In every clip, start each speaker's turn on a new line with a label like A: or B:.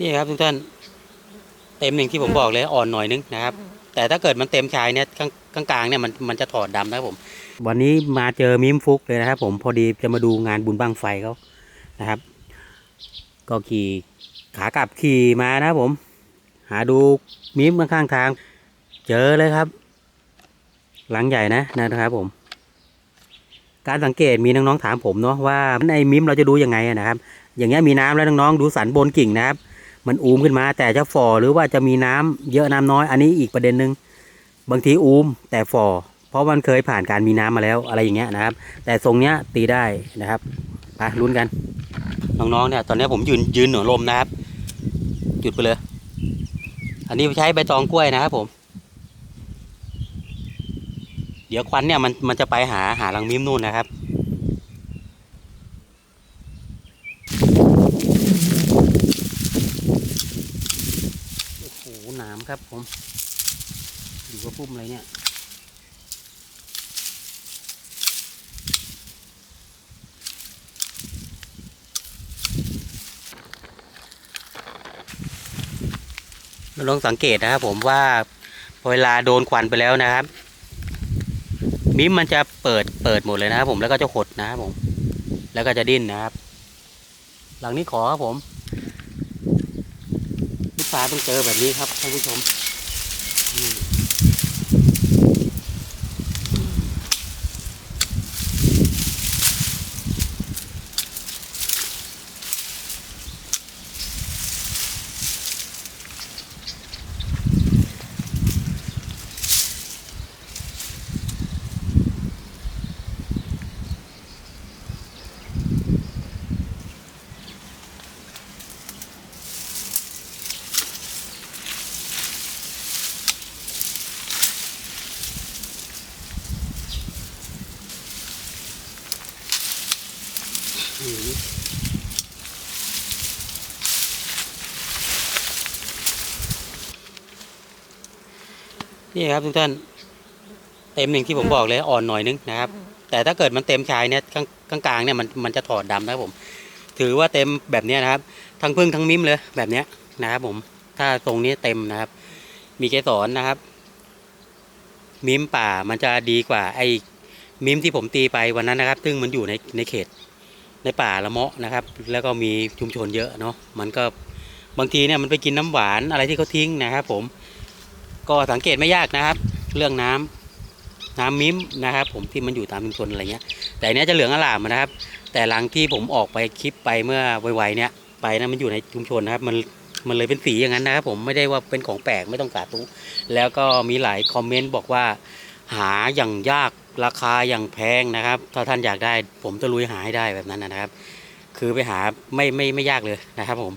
A: นี่ครับทุกท่านเต็มอย่งที่ผมบอกเลยอ่อนหน่อยนึงนะครับ แต่ถ้าเกิดมันเต็มชายเนี่ยข้างกลางเนี่ยมันมันจะถอดดำนะครับผม วันนี้มาเจอมิมฟุกเลยนะครับ ผมพอดีจะมาดูงานบุญบังไฟเขานะครับ ก็ขี่ขากลับขี่มานะครับผม หาดูมิมข้างทาง เจอเลยครับ หลังใหญ่นะนะครับผม การสังเกตมีน้องๆถามผมเนาะว่าไอ้มิมเราจะดูยังไงนะครับ อย่างเงี้ยมีน้ำแล้วน้องๆดูสันบนกิ่งนะครับ มันอูมขึ้นมา แต่จะฝ่อหรือว่าจะมีน้ำเยอะน้ำน้อย อันนี้อีกประเด็นหนึ่งบางทีอูมแต่ฝ่อเพราะมันเคยผ่านการมีน้ำมาแล้วอะไรอย่างเงี้ยนะครับ แต่ทรงเนี้ยตีได้นะครับไปลุ้นกัน น้องๆเนี่ยตอนนี้ผมยืนยืนเหนือลมนะครับ จุดไปเลย อันนี้ใช้ใบตองกล้วยนะครับผม เดี๋ยวควันเนี่ยมันมันจะไปหาหารังมิมนู่นนะครับ โอ้โหห นามครับผมอยู่กับพุ่มอะไรเนี่ยเราลองสังเกตนะครับผมว่าพอเวลาโดนควันไปแล้วนะครับ มิมมันจะเปิดเปิดหมดเลยนะครับผมแล้วก็จะขดนะครับผม แล้วก็จะดิ้นนะครับ หลังนี้ขอครับผมาต้องเจอแบบนี้ครับท่านผู้ชม นี่ครับทุกท่านเต็มอย่างที่ผมบอกเลยอ่อนหน่อยนึงนะครับ แต่ถ้าเกิดมันเต็มชายเนี่ยข้างข้างกลางเนี่ยมันมันจะถอดดำนะครับผม ถือว่าเต็มแบบเนี้ยนะครับ ทั้งพึ่งทั้งมิมเลยแบบเนี้ยนะครับผมถ้าตรงนี้เต็มนะครับ มีเกสรนะครับ มิมป่ามันจะดีกว่าไอ้มิมที่ผมตีไปวันนั้นนะครับ ซึ่งมันอยู่ในในเขต ในป่าละเมาะนะครับ แล้วก็มีชุมชนเยอะเนาะมันก็บางทีเนี่ยมันไปกินน้ำหวานอะไรที่เขาทิ้งนะครับผมก็สังเกตไม่ยากนะครับ เรื่องน้ำน้ำมิ้มนะครับ ผมที่มันอยู่ตามชุมชนอะไรเงี้ย แต่เนี้ยจะเหลืองอลามนะครับ แต่หลังที่ผมออกไปคลิปไปเมื่อไวๆเนี่ยไปนะมันอยู่ในชุมชนนะครับ มันมันเลยเป็นสีอย่างนั้นนะครับผมไม่ได้ว่าเป็นของแปลกไม่ต้องสาธุแล้วก็มีหลายคอมเมนต์บอกว่า หาอย่างยากราคาอย่างแพงนะครับ ถ้าท่านอยากได้ ผมจะลุยหาให้ได้แบบนั้นนะครับ คือไปหาไม่ไม่ไม่ยากเลยนะครับ ผม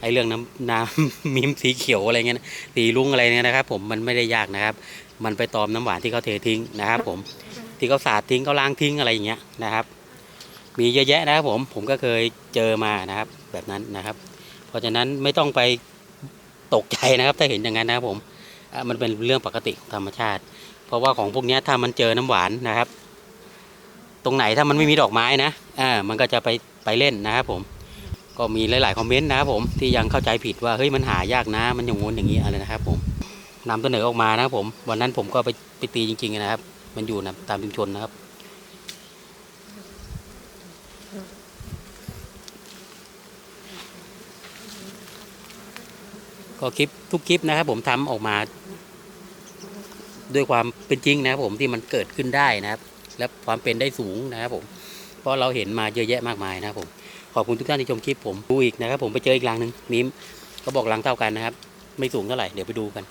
A: ไอเรื่องน้ำน้ำมิมสีเขียวอะไรเงี้ยสีลุงอะไรเนี่ยนะครับ ผมมันไม่ได้ยากนะครับ มันไปตอมน้ำหวานที่เขาเททิ้งนะครับ ผมที่เขาสาดทิ้งเขาล้างทิ้งอะไรอย่างเงี้ยนะครับ มีเยอะแยะนะครับ ผมผมก็เคยเจอมานะครับ แบบนั้นนะครับ เพราะฉะนั้นไม่ต้องไปตกใจนะครับ ถ้าเห็นอย่างนั้นนะครับ ผมมันเป็นเรื่องปกติของธรรมชาติ เพราะว่าของพวกนี้ถ้ามันเจอน้ำหวานนะครับ ตรงไหนถ้ามันไม่มีดอกไม้นะอ่ามันก็จะไปไปเล่นนะครับผม ก็มีหลาย ๆ คอมเมนต์นะครับผมที่ยังเข้าใจผิดว่าเฮ้ยมันหายากนะ มันอย่างงู้นอย่างนี้อะไรนะครับ ผมนำเสนอออกมานะครับผม วันนั้นผมก็ไปไปตีจริง ๆ นะครับ มันอยู่นะตามชุมชนนะครับก็คลิปทุกคลิปนะครับผมทำออกมา ด้วยความเป็นจริงนะครับผมที่มันเกิดขึ้นได้นะครับ และความเป็นได้สูงนะครับผมเพราะเราเห็นมาเยอะแยะมากมายนะครับผมขอบคุณทุกท่านที่ชมคลิปผมดูอีกนะครับ ผมไปเจออีกรังหนึ่งมิมก็บอกรังเท่ากันนะครับ ไม่สูงเท่าไหร่เดี๋ยวไปดูกัน